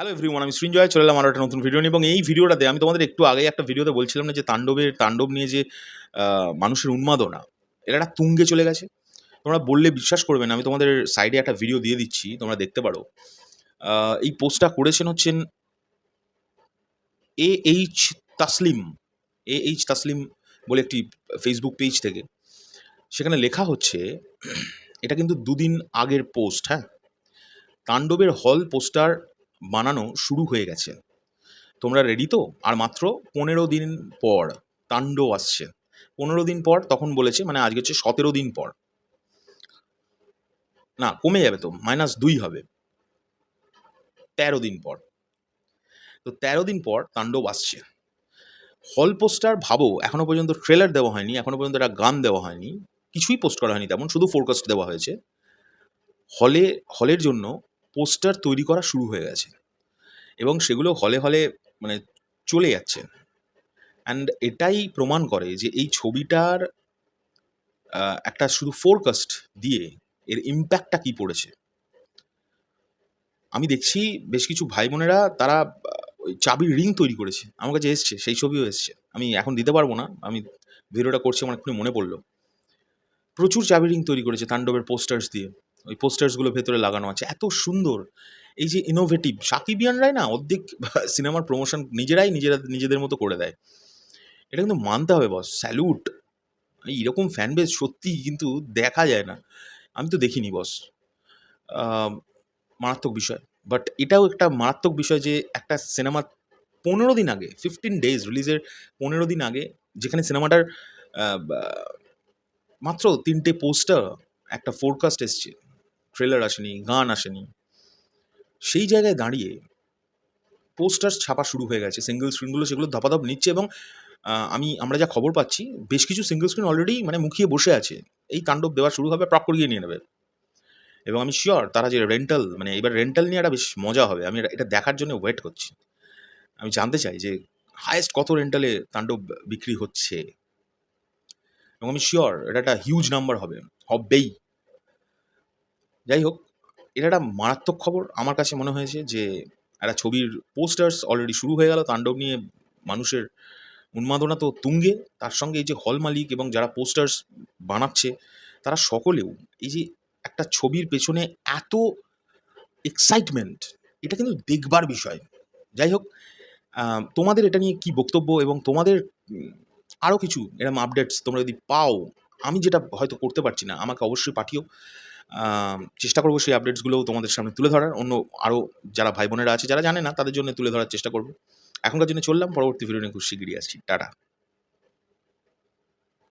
Hello everyone আমি সৃঞ্জয় চলে এলাম আরও একটা নতুন ভিডিও নিয়ে। এবং এই ভিডিওটাতে আমি তোমাদের একটু আগে একটা ভিডিওতে বলছিলাম না যে তাণ্ডবের, তাণ্ডব নিয়ে যে মানুষের উন্মাদনা এটা একটা তুঙ্গে চলে গেছে। তোমরা বললে বিশ্বাস করবে না, আমি তোমাদের সাইডে একটা ভিডিও দিয়ে দিচ্ছি, তোমরা দেখতে পারো। এই পোস্টটা করেছেন হচ্ছেন A H Taslim A H Taslim বলে একটি ফেসবুক পেজ থেকে। সেখানে লেখা হচ্ছে, এটা কিন্তু দুদিন আগের পোস্ট হ্যাঁ? তাণ্ডবের হল পোস্টার বানানো শুরু হয়ে গেছে। তোমরা রেডি তো? আর মাত্র পনেরো দিন পর তাণ্ডব আসছে। পনেরো দিন পর তখন বলেছে মানে আজকে হচ্ছে সতেরো দিন পর। না, কমে যাবে তো মাইনাস দুই হবে। তেরো দিন পর। তো তেরো দিন পর তাণ্ডব আসছে। হল পোস্টার ভাবো, এখনও পর্যন্ত ট্রেলার দেওয়া হয়নি, এখনও পর্যন্ত একটা গান দেওয়া হয়নি। কিছুই পোস্ট করা হয়নি তেমন, শুধু ফোরকাস্ট দেওয়া হয়েছে। হলে হলের জন্য পোস্টার তৈরি করা শুরু হয়ে গেছে। এবং সেগুলো হলে হলে মানে চলে যাচ্ছে। অ্যান্ড এটাই প্রমাণ করে যে এই ছবিটার একটা শুধু ফোরকাস্ট দিয়ে এর ইম্প্যাক্টটা কি পড়েছে। আমি দেখছি বেশ কিছু ভাই বোনেরা তারা ওই চাবির রিং তৈরি করেছে। আমার কাছে এসছে, সেই ছবিও এসছে। আমি এখন দিতে পারব না, আমি ভিডিওটা করছি আমার এক্ষুনি মনে পড়ল। প্রচুর চাবি রিং তৈরি করেছে তাণ্ডবের পোস্টার্স দিয়ে। ওই পোস্টার্সগুলো ভেতরে লাগানো আছে। এত সুন্দর। এই যে ইনোভেটিভ সাকিবিয়ানরাই না অর্ধেক সিনেমার প্রমোশন নিজেরাই নিজেরা, নিজেদের মতো করে দেয়। এটা কিন্তু মানতে হবে বস স্যালুট এইরকম ফ্যান বেস সত্যি কিন্তু দেখা যায় না। আমি তো দেখিনি বস মারাত্মক বিষয়। বাট এটাও একটা মারাত্মক বিষয় যে একটা সিনেমা পনেরো দিন আগে ফিফটিন ডেজ রিলিজের পনেরো দিন আগে যেখানে সিনেমাটার মাত্র তিনটে পোস্টার একটা ফোরকাস্ট এসছে। ট্রেলার আসেনি, গান আসেনি। সেই জায়গায় দাঁড়িয়ে পোস্টার ছাপা শুরু হয়ে গেছে সিঙ্গেল স্ক্রিনগুলো সেগুলো ধাপাধাপ নিচ্ছে এবং আমি, আমরা যা খবর পাচ্ছি, বেশ কিছু সিঙ্গেল স্ক্রিন অলরেডি মানে মুখিয়ে বসে আছে। এই তাণ্ডব দেওয়া শুরু হবে প্রাপ করিয়ে নিয়ে নেবে। এবং আমি শিওর তারা যে রেন্টাল মানে এবার রেন্টাল নিয়ে একটা বেশ মজা হবে, আমি এটা- দেখার জন্য ওয়েট করছি। আমি জানতে চাই যে হায়েস্ট কত রেন্টালে তাণ্ডব বিক্রি হচ্ছে? এবং আমি শিওর এটা একটা হিউজ নাম্বার হবে, হবেই। যাই হোক এটা একটা মারাত্মক খবর আমার কাছে মনে হয়েছে যে, একটা ছবির পোস্টার্স অলরেডি শুরু হয়ে গেল, তাণ্ডব নিয়ে মানুষের উন্মাদনা তো তুঙ্গে। তার সঙ্গে এই যে হল মালিক এবং যারা পোস্টার্স বানাচ্ছে, তারা সকলেও এই যে একটা ছবির পেছনে এত এক্সাইটমেন্ট এটা কিন্তু দেখবার বিষয়। যাই হোক তোমাদের এটা নিয়ে কি বক্তব্য এবং তোমাদের আরও কিছু এরকম আপডেটস তোমরা যদি পাও, আমি যেটা হয়তো করতে পারছি না, আমাকে অবশ্যই পাঠিও। চেষ্টা করব সেই আপডেটসগুলোও তোমাদের সামনে তুলে ধরার। অন্য আরও যারা ভাই বোনেরা আছে, যারা জানে না, তাদের জন্য তুলে ধরার চেষ্টা করব। এখনকার জন্য চললাম, পরবর্তী ভিডিও নিয়ে খুব শিগগিরই আসছি। টাটা।